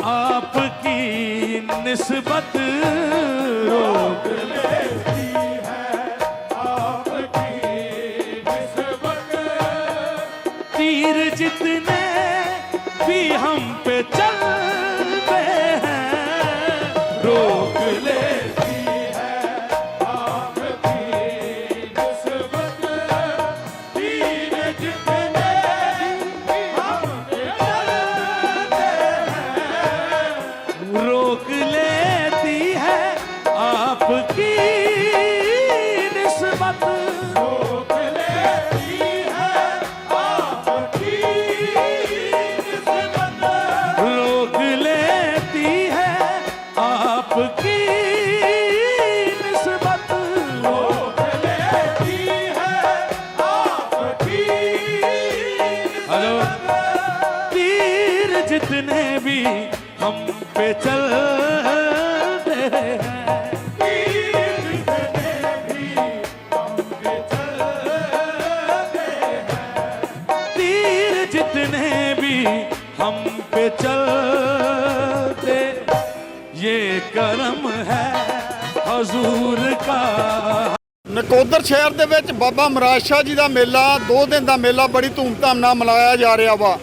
आपकी निस्बत रोक तीर जितने भी हम पे चलते आपकी हेलो तीर जितने भी हम पे चलते पे चलते ये करम है हजूर का ਨਕੋਦਰ ਸ਼ਹਿਰ ਦੇ ਵਿੱਚ ਬਾਬਾ ਮਹਾਰਾਜ ਸ਼ਾਹ ਜੀ ਦਾ ਮੇਲਾ 2 ਦਿਨ ਦਾ ਮੇਲਾ ਬੜੀ ਧੂਮਧਾਮ ਨਾਲ ਮਨਾਇਆ ਜਾ ਰਿਹਾ ਵਾ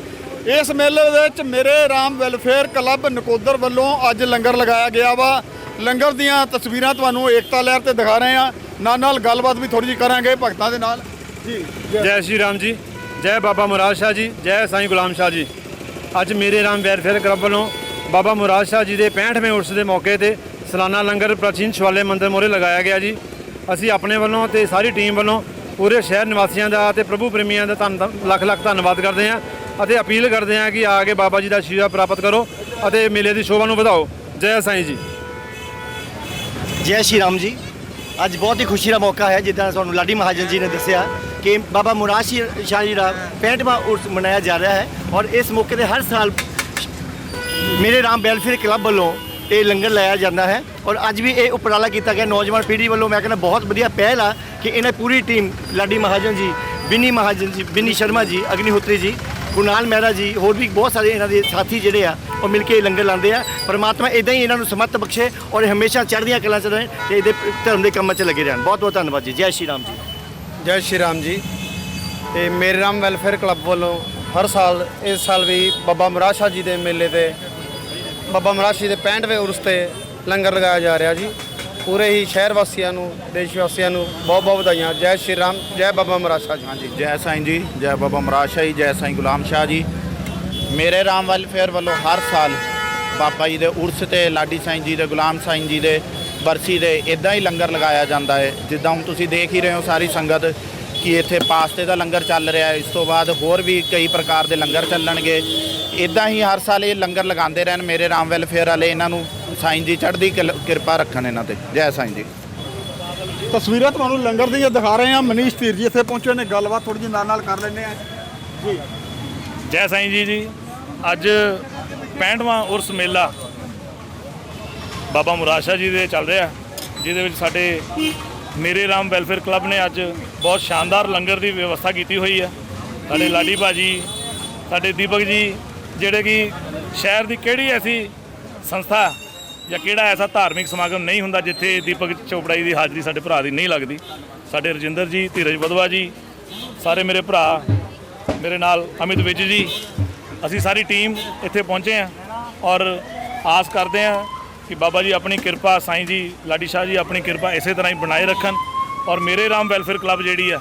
ਇਸ ਮੇਲੇ ਦੇ ਵਿੱਚ ਮੇਰੇ ਰਾਮ ਵੈਲਫੇਅਰ ਕਲੱਬ ਨਕੋਦਰ ਵੱਲੋਂ ਅੱਜ ਲੰਗਰ ਲਗਾਇਆ ਗਿਆ ਵਾ ਲੰਗਰ ਦੀਆਂ ਤਸਵੀਰਾਂ ਤੁਹਾਨੂੰ ਏਕਤਾ ਲਹਿਰ ਤੇ ਦਿਖਾ ਰਹੇ ਆ ਨਾਲ ਨਾਲ ਗੱਲਬਾਤ ਵੀ ਥੋੜੀ ਜਿਹੀ ਕਰਾਂਗੇ ਭਗਤਾਂ ਦੇ ਨਾਲ ਜੀ ਜੈ ਸ਼੍ਰੀ ਰਾਮ ਜੀ ਜੈ ਬਾਬਾ ਮੁਰਾਦ ਸ਼ਾਹ ਜੀ ਜੈ ਸਾਈਂ ਗੁਲਾਮ ਸ਼ਾਹ ਜੀ ਅੱਜ ਮੇਰੇ ਰਾਮ ਵੈਲਫੇਅਰ ਕਲੱਬ ਵੱਲੋਂ ਬਾਬਾ ਮੁਰਾਦ ਸ਼ਾਹ ਜੀ ਦੇ 65ਵੇਂ ਉਰਸ ਦੇ ਮੌਕੇ ਤੇ ਸਾਲਾਨਾ ਲੰਗਰ ਪ੍ਰਾਚੀਨ ਸ਼ਿਵਾਲੇ ਮੰਦਿਰ ਮੋਰੇ ਲਗਾਇਆ ਗਿਆ ਜੀ। ਅਸੀਂ ਆਪਣੇ ਵੱਲੋਂ ਤੇ ਸਾਰੀ ਟੀਮ ਵੱਲੋਂ ਪੂਰੇ ਸ਼ਹਿਰ ਨਿਵਾਸੀਆਂ ਦਾ ਤੇ ਪ੍ਰਭੂ ਪ੍ਰੇਮੀਆਂ ਦਾ ਧੰਨ ਲੱਖ ਲੱਖ ਧੰਨਵਾਦ ਕਰਦੇ ਹਾਂ ਅਤੇ ਅਪੀਲ ਕਰਦੇ ਹਾਂ ਕਿ ਆ ਕੇ ਬਾਬਾ ਜੀ ਦਾ ਆਸ਼ੀਰਵਾਦ ਪ੍ਰਾਪਤ ਕਰੋ ਅਤੇ ਮੇਲੇ ਦੀ ਸ਼ੋਭਾ ਨੂੰ ਵਧਾਓ। ਜੈ ਸਾਈਂ ਜੀ। ਜੈ ਸ਼੍ਰੀ ਰਾਮ ਜੀ। ਅੱਜ ਬਹੁਤ ਹੀ ਖੁਸ਼ੀ ਦਾ ਮੌਕਾ ਹੈ ਜਿੱਦਾਂ ਤੁਹਾਨੂੰ ਲਾਡੀ ਮਹਾਜਨ ਜੀ ਨੇ ਦੱਸਿਆ। ਕਿ ਬਾਬਾ ਮੁਰਾਦ ਸ਼ੀ- ਸ਼ਾਹ ਜੀ ਦਾ 65ਵਾਂ ਉਰਸ ਮਨਾਇਆ ਜਾ ਰਿਹਾ ਹੈ ਔਰ ਇਸ ਮੌਕੇ ਤੇ ਹਰ ਸਾਲ ਮੇਰੇ ਰਾਮ ਵੈਲਫੇਅਰ ਕਲੱਬ ਵੱਲੋਂ ਇਹ ਲੰਗਰ ਲਾਇਆ ਜਾਂਦਾ ਹੈ ਔਰ ਅੱਜ ਵੀ ਇਹ ਉਪਰਾਲਾ ਕੀਤਾ ਗਿਆ। ਨੌਜਵਾਨ ਪੀੜ੍ਹੀ ਵੱਲੋਂ ਮੈਂ ਕਹਿੰਦਾ ਬਹੁਤ ਵਧੀਆ ਪਹਿਲ ਆ ਕਿ ਇਹਨਾਂ ਪੂਰੀ ਟੀਮ ਲਾਡੀ ਮਹਾਜਨ ਜੀ, ਬਿੰਨੀ ਮਹਾਜਨ ਜੀ, ਬਿੰਨੀ ਸ਼ਰਮਾ ਜੀ, ਅਗਨੀਹੋਤਰੀ ਜੀ ਕੁਨਾਲ ਮਹਿਰਾ ਜੀ, ਹੋਰ ਵੀ ਬਹੁਤ ਸਾਰੇ ਇਹਨਾਂ ਦੇ ਸਾਥੀ ਜਿਹੜੇ ਆ, ਉਹ ਮਿਲ ਕੇ ਇਹ ਲੰਗਰ ਲਾਉਂਦੇ ਆ। ਪਰਮਾਤਮਾ ਇਦਾਂ ਹੀ ਇਹਨਾਂ ਨੂੰ ਸਮਤ ਬਖਸ਼ੇ ਔਰ ਹਮੇਸ਼ਾ ਚੜ੍ਹਦੀਆਂ ਕਲਾਂ 'ਚ ਰਹਿਣ ਤੇ ਇਹਦੇ ਧਰਮ ਦੇ ਕੰਮਾਂ 'ਚ ਲੱਗੇ ਰਹਿਣ। ਬਹੁਤ ਬਹੁਤ ਧੰਨਵਾਦ ਜੀ। ਜੈ ਸ਼੍ਰੀ ਰਾਮ ਜੀ। ਜੈ ਸ਼੍ਰੀ ਰਾਮ ਜੀ। ਤੇ ਮੇਰੇ ਰਾਮ ਵੈਲਫੇਅਰ ਕਲੱਬ ਵੱਲੋਂ ਹਰ ਸਾਲ, ਇਸ ਸਾਲ ਵੀ ਬਾਬਾ ਮੁਰਾਦ ਸ਼ਾਹ ਜੀ ਦੇ ਮੇਲੇ ਤੇ, ਬਾਬਾ ਮੁਰਾਦ ਜੀ ਦੇ 65ਵੇਂ ਉਰਸ ਤੇ ਲੰਗਰ ਲਗਾਇਆ ਜਾ ਰਿਹਾ ਜੀ। ਪੂਰੇ ਹੀ ਸ਼ਹਿਰ ਵਾਸੀਆਂ ਨੂੰ, ਦੇਸ਼ ਵਾਸੀਆਂ ਨੂੰ ਬਹੁਤ ਬਹੁਤ ਵਧਾਈਆਂ। ਜੈ ਸ਼੍ਰੀ ਰਾਮ, ਜੈ ਬਾਬਾ ਮੁਰਾਦ ਸ਼ਾਹ ਜੀ। ਹਾਂਜੀ, ਜੈ ਸਾਈਂ ਜੀ, ਜੈ ਬਾਬਾ ਮਹਾਰਾਜ ਸ਼ਾਹ ਜੀ, ਜੈ ਸਾਈਂ ਗੁਲਾਮ ਸ਼ਾਹ ਜੀ। ਮੇਰੇ ਰਾਮ ਵੈਲਫੇਅਰ ਵੱਲੋਂ ਹਰ ਸਾਲ ਬਾਬਾ ਜੀ ਦੇ ਉਰਸ ਤੇ, ਲਾਡੀ ਸਾਈਂ ਜੀ ਦੇ, ਗੁਲਾਮ ਸਾਈਂ ਜੀ ਦੇ ਬਰਸੀ ਦੇ ਇਦਾਂ ਹੀ ਲੰਗਰ ਲਗਾਇਆ ਜਾਂਦਾ ਹੈ। ਜਿੱਦਾਂ ਹੁਣ ਤੁਸੀਂ ਦੇਖ ਹੀ ਰਹੇ ਹੋ ਸਾਰੀ ਸੰਗਤ ਕਿ ਇੱਥੇ ਪਾਸਤੇ ਦਾ ਲੰਗਰ ਚੱਲ ਰਿਹਾ ਹੈ। ਇਸ ਤੋਂ ਬਾਅਦ ਹੋਰ ਵੀ ਕਈ ਪ੍ਰਕਾਰ ਦੇ ਲੰਗਰ ਚੱਲਣਗੇ। ਇਦਾਂ ਹੀ ਹਰ ਸਾਲ ਇਹ ਲੰਗਰ ਲਗਾਉਂਦੇ ਰਹਿਣ। ਮੇਰੇ ਰਾਮ ਵੈਲਫੇਅਰ ਵਾਲੇ ਇਹਨਾਂ ਨੂੰ ਸਾਈਂ ਜੀ ਚੜ੍ਹਦੀ ਕਿਲ- ਕਿਰਪਾ ਰੱਖਣ ਇਹਨਾਂ ਤੇ। ਜੈ ਸਾਈਂ ਜੀ। ਤਸਵੀਰਾਂ ਤੁਹਾਨੂੰ ਲੰਗਰ ਦੀਆਂ ਦਿਖਾ ਰਹੇ ਆ ਮਨੀਸ਼ ਧੀਰ ਜੀ ਇੱਥੇ ਪਹੁੰਚੇ ਨੇ। ਗੱਲਬਾਤ ਥੋੜੀ ਜਿਹੀ ਨਾਲ ਨਾਲ ਕਰ ਲੈਂਦੇ ਆ ਜੀ। ਜੈ ਸਾਈਂ ਜੀ ਜੀ। ਅੱਜ 65ਵਾਂ ਉਰਸ ਮੇਲਾ ਬਾਬਾ ਮੁਰਾਦ ਸ਼ਾਹ ਜੀ ਦੇ ਚੱਲ ਰਿਹਾ, ਜਿਹਦੇ ਵਿੱਚ ਸਾਡੇ ਮੇਰੇ ਰਾਮ ਵੈਲਫੇਅਰ ਕਲੱਬ ਨੇ ਅੱਜ ਬਹੁਤ ਸ਼ਾਨਦਾਰ ਲੰਗਰ ਦੀ ਵਿਵਸਥਾ ਕੀਤੀ ਹੋਈ ਹੈ ਸਾਡੇ ਲਾਡੀ ਭਾਜੀ, ਸਾਡੇ ਦੀਪਕ ਜੀ, ਜਿਹੜੇ ਕਿ ਸ਼ਹਿਰ ਦੀ ਕਿਹੜੀ ਐਸੀ ਸੰਸਥਾ ਜਾਂ ਕਿਹੜਾ ਐਸਾ ਧਾਰਮਿਕ ਸਮਾਗਮ ਨਹੀਂ ਹੁੰਦਾ ਜਿੱਥੇ ਦੀਪਕ ਚੋਪੜਾ ਜੀ ਦੀ ਹਾਜ਼ਰੀ ਸਾਡੇ ਭਰਾ ਦੀ ਨਹੀਂ ਲੱਗਦੀ। ਸਾਡੇ ਰਜਿੰਦਰ ਜੀ, ਧੀਰਜ ਬਦਵਾ ਜੀ, ਸਾਰੇ ਮੇਰੇ ਭਰਾ, ਮੇਰੇ ਨਾਲ ਅਮਿਤ ਵਿਜ ਜੀ, ਅਸੀਂ ਸਾਰੀ ਟੀਮ ਇੱਥੇ ਪਹੁੰਚੇ ਹਾਂ ਔਰ ਆਸ ਕਰਦੇ ਹਾਂ ਕਿ ਬਾਬਾ ਜੀ ਆਪਣੀ ਕਿਰਪਾ ਸਾਈਂ ਜੀ ਲਾਡੀ ਸ਼ਾਹ ਜੀ ਆਪਣੀ ਕਿਰਪਾ ਇਸੇ ਤਰ੍ਹਾਂ ਹੀ ਬਣਾਏ ਰੱਖਣ ਔਰ ਮੇਰੇ ਰਾਮ ਵੈਲਫੇਅਰ ਕਲੱਬ ਜਿਹੜੀ ਆ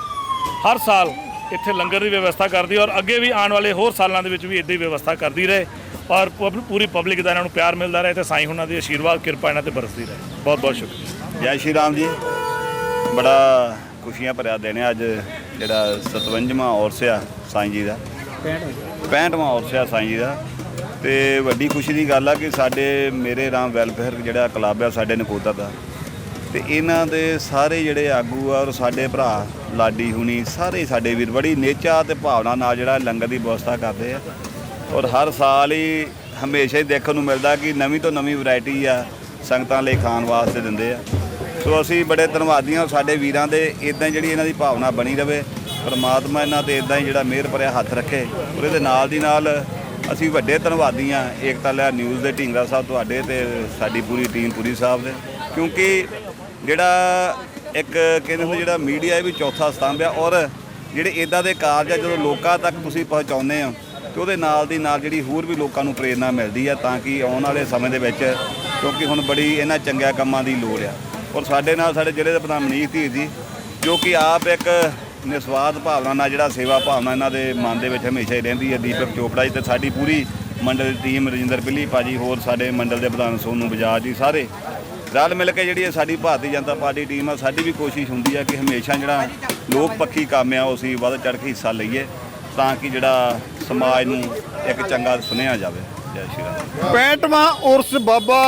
ਹਰ ਸਾਲ ਇੱਥੇ ਲੰਗਰ ਦੀ ਵਿਵਸਥਾ ਕਰਦੀ ਔਰ ਅੱਗੇ ਵੀ ਆਉਣ ਵਾਲੇ ਹੋਰ ਸਾਲਾਂ ਦੇ ਵਿੱਚ ਵੀ ਇਦਾਂ ਹੀ ਵਿਵਸਥਾ ਕਰਦੀ ਰਹੇ ਔਰ ਪਬ- ਪੂਰੀ ਪਬਲਿਕ ਦਾ ਇਹਨਾਂ ਨੂੰ ਪਿਆਰ ਮਿਲਦਾ ਰਹੇ ਤੇ ਸਾਈਂ ਉਹਨਾਂ ਦੀ ਆਸ਼ੀਰਵਾਦ ਕਿਰਪਾ ਇਹਨਾਂ ਤੇ ਬਰਸਦੀ ਰਹੇ। ਬਹੁਤ ਬਹੁਤ ਸ਼ੁਕਰੀਆ। ਜੈ ਸ਼੍ਰੀ ਰਾਮ ਜੀ। ਬੜਾ ਖੁਸ਼ੀਆਂ ਭਰਿਆ ਦਿਨ ਹੈ ਅੱਜ ਜਿਹੜਾ 57ਵਾਂ ਔਰਸ ਆ ਸਾਈਂ ਜੀ ਦਾ। 65ਵਾਂ ਔਰਸ ਆ ਸਾਈਂ ਜੀ ਦਾ। ਤੇ ਵੱਡੀ ਖੁਸ਼ੀ ਦੀ ਗੱਲ ਆ ਕਿ ਸਾਡੇ ਮੇਰੇ ਰਾਮ ਵੈਲਫੇਅਰ ਜਿਹੜਾ ਕਲੱਬ ਆ, ਸਾਡੇ ਨਕੋਦਰ ਦਾ। ਤੇ ਇਹਨਾਂ ਦੇ ਸਾਰੇ ਜਿਹੜੇ ਆਗੂ ਆ ਔਰ ਸਾਡੇ ਭਰਾ ਲਾਡੀ ਹੁਣੀ, ਸਾਰੇ ਸਾਡੇ ਵੀਰ, ਬੜੀ ਨੇਚਾ ਤੇ ਭਾਵਨਾ ਨਾਲ ਜਿਹੜਾ ਲੰਗਰ ਦੀ ਵਿਵਸਥਾ ਕਰਦੇ ਆ। ਔਰ ਹਰ ਸਾਲ ਹੀ ਹਮੇਸ਼ਾ ਹੀ ਦੇਖਣ ਨੂੰ ਮਿਲਦਾ ਕਿ ਨਵੀਂ ਤੋਂ ਨਵੀਂ ਵੈਰਾਈਟੀ ਆ ਸੰਗਤਾਂ ਲਈ ਖਾਣ ਵਾਸਤੇ ਦਿੰਦੇ ਆ। ਸੋ ਅਸੀਂ ਬੜੇ ਧੰਨਵਾਦੀ ਹਾਂ ਸਾਡੇ ਵੀਰਾਂ ਦੇ ਇਦਾਂ ਜਿਹੜੀ ਇਹਨਾਂ ਦੀ ਭਾਵਨਾ ਬਣੀ ਰਵੇ। ਪਰਮਾਤਮਾ ਇਹਨਾਂ ਤੇ ਇਦਾਂ ਹੀ ਜਿਹੜਾ ਮਿਹਰ ਭਰਿਆ ਹੱਥ ਰੱਖੇ। ਔਰ ਇਹਦੇ ਨਾਲ ਦੀ ਨਾਲ ਅਸੀਂ ਵੱਡੇ ਧੰਨਵਾਦੀ ਹਾਂ ਏਕਤਾ ਲਿਆ ਨਿਊਜ਼ ਦੇ ਢੀਂਗਰਾ ਸਾਹਿਬ ਤੁਹਾਡੇ ਤੇ ਸਾਡੀ ਪੂਰੀ ਟੀਮ ਪੂਰੀ ਸਾਹਿਬ ਦੇ ਕਿਉਂਕਿ ਜਿਹੜਾ ਇੱਕ ਕਹਿੰਦੇ ਹੁੰਦੇ ਜਿਹੜਾ ਮੀਡੀਆ ਇਹ ਵੀ ਚੌਥਾ ਸਤੰਭ ਆ ਔਰ ਜਿਹੜੇ ਇਦਾਂ ਦੇ ਕਾਰਜ ਆ ਜਦੋਂ ਲੋਕਾਂ ਤੱਕ ਤੁਸੀਂ ਪਹੁੰਚਾਉਂਦੇ ਆ ਤੇ ਉਹਦੇ ਨਾਲ ਦੀ ਨਾਲ ਜਿਹੜੀ ਹੋਰ ਵੀ ਲੋਕਾਂ ਨੂੰ ਪ੍ਰੇਰਣਾ ਮਿਲਦੀ ਆ ਤਾਂ ਕਿ ਆਉਣ ਵਾਲੇ ਸਮੇਂ ਦੇ ਵਿੱਚ ਕਿਉਂਕਿ ਹੁਣ ਬੜੀ ਇਹਨਾਂ ਚੰਗਿਆ ਕੰਮਾਂ ਦੀ ਲੋੜ ਆ। ਔਰ ਸਾਡੇ ਨਾਲ ਸਾਡੇ ਜ਼ਿਲ੍ਹੇ ਦੇ ਪ੍ਰਧਾਨ ਮਨੀਸ਼ ਧੀਰ ਜੀ, ਜੋ ਕਿ ਆਪ ਇੱਕ ਨਿਸਵਾਰਥ ਭਾਵਨਾ ਨਾਲ ਜਿਹੜਾ ਸੇਵਾ ਭਾਵਨਾ ਇਹਨਾਂ ਦੇ ਮਨ ਦੇ ਵਿੱਚ ਹਮੇਸ਼ਾ ਹੀ ਰਹਿੰਦੀ ਹੈ, ਦੀਪਕ ਚੋਪੜਾ ਜੀ ਤੇ ਸਾਡੀ ਪੂਰੀ ਮੰਡਲ ਦੀ ਟੀਮ ਰਜਿੰਦਰ ਪਿੱਲੀ ਭਾਜੀ ਹੋਰ ਸਾਡੇ ਮੰਡਲ ਦੇ ਪ੍ਰਧਾਨ ਸੋਨੂ ਬਜਾਜ ਜੀ ਸਾਰੇ ਰਲ ਮਿਲ ਕੇ ਜਿਹੜੀ ਸਾਡੀ ਭਾਰਤੀ ਜਨਤਾ ਪਾਰਟੀ ਟੀਮ ਆ, ਸਾਡੀ ਵੀ ਕੋਸ਼ਿਸ਼ ਹੁੰਦੀ ਆ ਕਿ ਹਮੇਸ਼ਾ ਜਿਹੜਾ ਲੋਕ ਪੱਖੀ ਕੰਮ ਆ, ਉਹ ਅਸੀਂ ਵੱਧ ਚੜ੍ਹ ਕੇ ਹਿੱਸਾ ਲਈਏ ਤਾਂ ਕਿ ਜਿਹੜਾ ਸਮਾਜ ਨੂੰ ਇੱਕ ਚੰਗਾ ਸੁਨੇਹਾ ਜਾਵੇ। ਜੈ ਸ਼੍ਰੀ ਰਾਮ। 65ਵਾਂ ਉਰਸ ਬਾਬਾ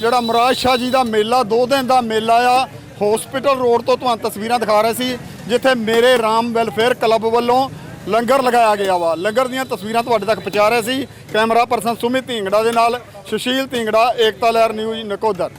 ਜਿਹੜਾ ਮੁਰਾਦ ਸ਼ਾਹ ਜੀ ਦਾ ਮੇਲਾ, ਦੋ ਦਿਨ ਦਾ ਮੇਲਾ ਆ ਹਸਪੀਟਲ ਰੋਡ ਤੋਂ ਤੁਹਾਨੂੰ ਤਸਵੀਰਾਂ ਦਿਖਾ ਰਹੇ ਸੀ, ਜਿੱਥੇ ਮੇਰੇ ਰਾਮ ਵੈਲਫੇਅਰ ਕਲੱਬ ਵੱਲੋਂ ਲੰਗਰ ਲਗਾਇਆ ਗਿਆ ਵਾ। ਲੰਗਰ ਦੀਆਂ ਤਸਵੀਰਾਂ ਤੁਹਾਡੇ ਤੱਕ ਪਹੁੰਚਾ ਰਹੇ ਸੀ। ਕੈਮਰਾ ਪਰਸਨ ਸੁਮਿਤ ਢਿੰਗੜਾ ਦੇ ਨਾਲ, ਸੁਸ਼ੀਲ ਢਿੰਗੜਾ, ਏਕਤਾ ਲਹਿਰ ਨਿਊਜ਼, ਨਕੋਦਰ।